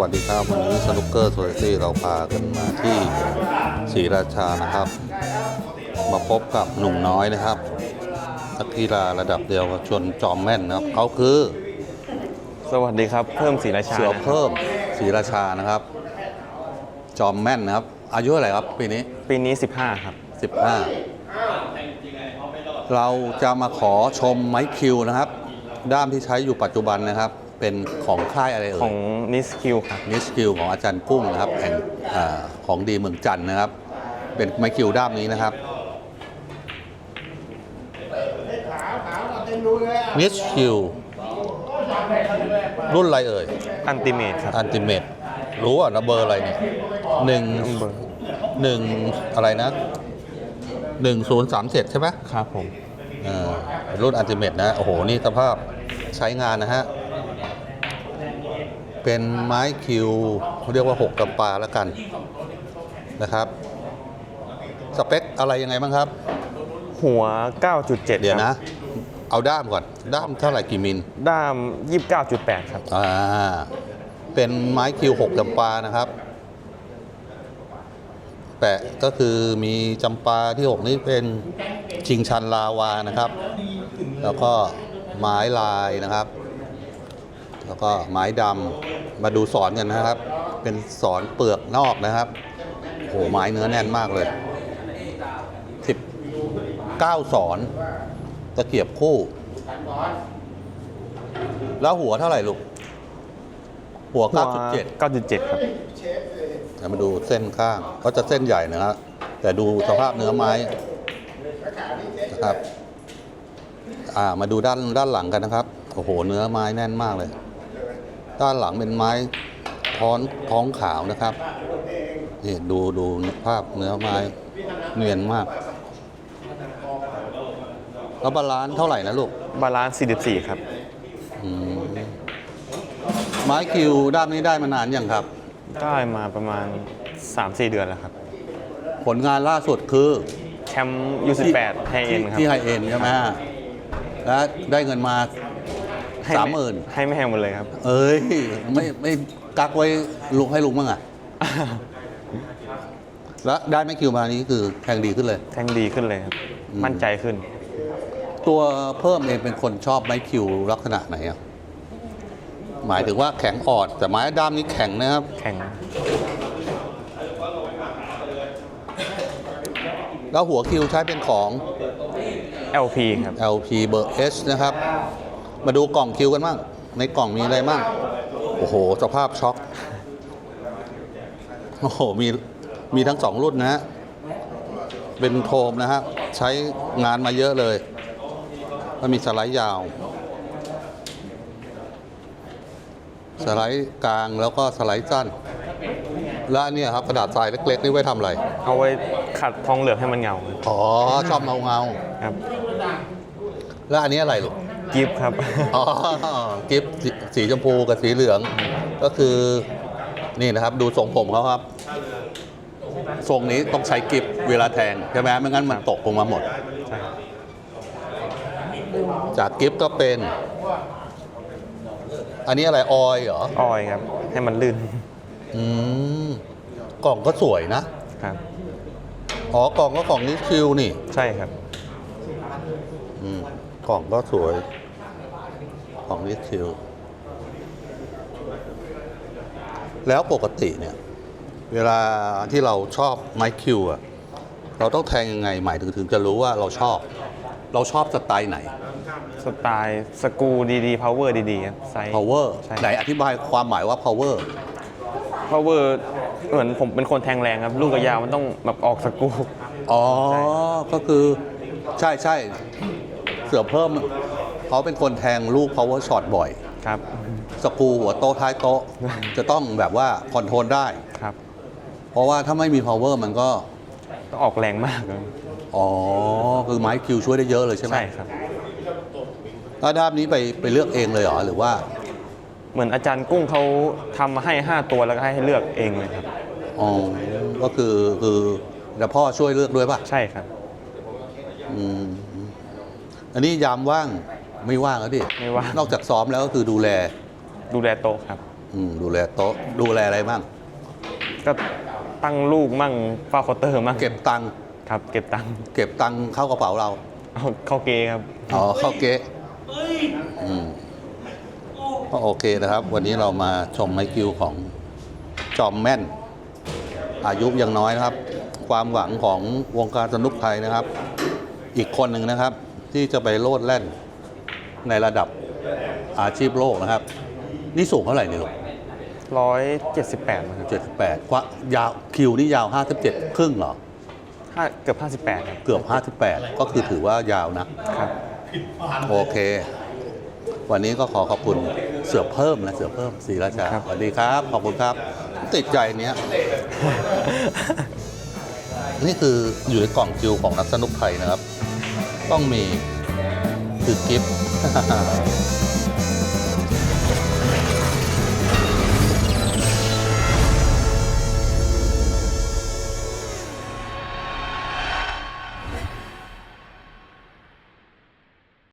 วัสดีครับ วันนี้สนุกเกอร์โซลิตี้เราพากันมาที่ศรีราชานะครับ มาพบกับหนุ่มน้อยนะครับนักกีฬาระดับเดียวกับชนจอมแม่นนะครับเขาคือสวัสดีครับ เพิ่มศรีราชาเสือนะครับเพิ่มศรีราชานะครับ จอมแม่นนะครับ อายุเท่าไหร่ครับปีนี้ปีนี้ 15 ครับ 15 เราจะมาขอชมไม้คิวนะครับ ด้ามที่ใช้อยู่ปัจจุบันนะครับ เป็นของค่ายอะไรเอ่ย ของนิสคิวครับ นิสกิลของอาจารย์กุ้งนะครับแห่งอาของดีเมืองจันทร์นะครับ เป็นไม้คิวด้ามนี้นะครับนิสกิลรุ่นอะไรเอ่ย อันติเมทครับ อันติเมตรู้อะนะเบอร์อะไรเนี่ยหนึ่งเบอร์ หนึ่งอะไรนะหนึ่งศูนย์สามเจ็ดใช่ไหมครับผม เออรุ่นอันติเมตนะ โอ้โห นี่สภาพใช้งานนะฮะ เป็นไม้คิวเขาเรียกว่า 6กำปาแล้วกันนะครับ สเปคอะไรยังไงบ้างครับ หัว 9.7เดี๋ยวคนะรับเอาด้ามก่อน ด้ามเท่าไหร่กี่มิล ด้าม 29.8 ครับ อ่า เป็นไม้คิว 6จำปานะครับ แปะก็คือมีจำปาที่ 6 นี้เป็นชิงชันลาวานะครับ แล้วก็ไม้ลายนะครับ แล้วก็ไม้ดำมาดูสอนกันนะครับ เป็นสอนเปลือกนอกนะครับโอ้โหไม้เนื้อแน่นมากเลยสิบเก้าสอนตะเกียบคู่ แล้วหัวเท่าไหร่ลูก หัวหัว9.7 9.7 ครับเดี๋ยวมาดูเส้นข้างก็จะเส้นใหญ่นะครับแต่ดูสภาพเนื้อไม้นะครับ อ่ามาดูด้านด้านหลังกันนะครับ โอ้โห เนื้อไม้แน่นมากเลย ด้านหลังเป็นไม้ท้อนท้องขาวนะครับนี่ดูดูภาพเนื้อไม้เนียนมากแล้วบาลานซ์เท่าไหร่นะลูก บาลานซ์44 ครับ อืมไม้คิวด้านนี้ได้มานานยังครับ ได้มาประมาณ 3-4 เดือนแล้วครับ ผลงานล่าสุดคือแชมป์ U18 ไฮเอ็นครับ ที่ไฮเอ็นใช่ไหมแล้วได้เงินมา ให้สามหมื่นให้ไม่แพงหมดเลยครับ เอ้ยไม่ไม่กักไว้ลุงให้ลุงบ้างอะ แล้วได้ไม่คิวมานี้คือแทงดีขึ้นเลย แทงดีขึ้นเลยครับอืมมั่นใจขึ้น ตัวเพิ่มเองเป็นคนชอบไม้คิวลักษณะไหนอะหมายถึงว่าแข็งอ่อนแต่ไม้ด้ามนี้แข็งนะครับ แข่งแล้วหัวคิวใช้เป็นของ LP ครับ LP เบอร์ S นะครับ มาดูกล่องคิวกันบ้างในกล่องมีอะไรบ้างโอ้โห สภาพช็อกโอ้โหมีมีทั้งสองรุ่นนะฮะเป็นโทมนะฮะใช้งานมาเยอะเลยแล้วมีสไลด์ยาว สไลด์กลางแล้วก็สไลด์สั้น แล้วอันเนี้ยครับกระดาษทรายเล็กๆนี่ไว้ทำอะไร เอาไว้ขัดทองเหลืองให้มันเงา อ๋อชอบเงาเงาครับๆแล้วอันนี้อะไรลูก กิฟต์ครับ อ๋อกิฟต์สีสีชมพูกับสีเหลือง ก็คือนี่นะครับ ดูทรงผมเขาครับ ทรงนี้ต้องใช้กิฟต์เวลาแทง ใช่ไหมไม่งั้นมันตกลงมาหมด ใช่จากกิฟต์ก็เป็น อันนี้อะไรออยเหรอออยครับ ให้มันลื่นอืมกล่องก็สวยนะ ครับ อ๋อกล่องก็กล่องนิคิวนี่ ใช่ครับ อืม กล่องก็สวย ของนิคิวแล้วปกติเนี่ย เวลาที่เราชอบไม้คิวอะเราต้องแทงยังไงหมายถึงถึงจะรู้ว่าเราชอบ เราชอบสไตล์ไหน สไตล์สกรูดีๆ power ดีๆครับไซส์ power ใช่ ไหนอธิบายความหมายว่า power power เหมือนผมเป็นคนแทงแรงครับ ลูกกระยาวมันต้องแบบออกสกรูอ๋อใช่ก็คือใช่ใช่ เสือเพิ่มเขาเป็นคนแทงลูก power shot บ่อย ครับสกรูหัวโต๊ะท้ายโต๊ะจะต้องแบบว่าคอนโทรลได้ ครับ เพราะว่าถ้าไม่มี power มันก็ ต้องออกแรงมากครับอ๋อ คือไม้คิวช่วยได้เยอะเลยใช่ไหมใช่ครับ แล้วด้ามนี้ไปไปเลือกเองเลยเหรอหรือว่า เหมือนอาจารย์กุ้งเขาทำมาให้ 5 ตัวแล้วก็ให้เลือกเองเลยครับ อ๋อ ก็คือคือแล้วพ่อช่วยเลือกด้วยป่ะ ใช่ครับ อืม อันนี้ยามว่างไม่ว่างแล้วดิไม่ว่าง นอกจากซ้อมแล้วก็คือดูแล ดูแลโต๊ะครับออืมดูแลโต๊ะดูแลอะไรบ้าง ก็ตั้งลูกมั่งเฝ้าเคาน์เตอร์มั่งเก็บตังค์ครับ เก็บตังค์เก็บตังค์เข้ากระเป๋าเราเอาเข้าเกครับ อ๋อเข้าเก๊ะอืมก็โอเคนะครับ วันนี้เรามาชมไมคิวของจอมแม่น อายุยังน้อยนะครับ ความหวังของวงการสนุกไทยนะครับ อีกคนหนึ่งนะครับ ที่จะไปโลดแล่นในระดับอาชีพโลกนะครับ นี่สูงเท่าไหร่เนี่ยลูกร้อยเจ็ดสิบแปดนะครับเจ็ดแปดกว่ายาวคิวนี่ยาวห้าสิบเจ็ดครึ่งเหรอห้าเกือบห้าสิบแปดครับเกือบ58ก็คือถือว่ายาวนะครับ โอเค วันนี้ก็ขอขอบคุณเสือเพิ่มนะเสือเพิ่มศรีราชาครับสวัสดีครับ ขอบคุณครับ ติดใจเนี้ยนี่คืออยู่ในกล่องคิวของนักสนุกไทยนะครับ ต้องมีคือกิฟต์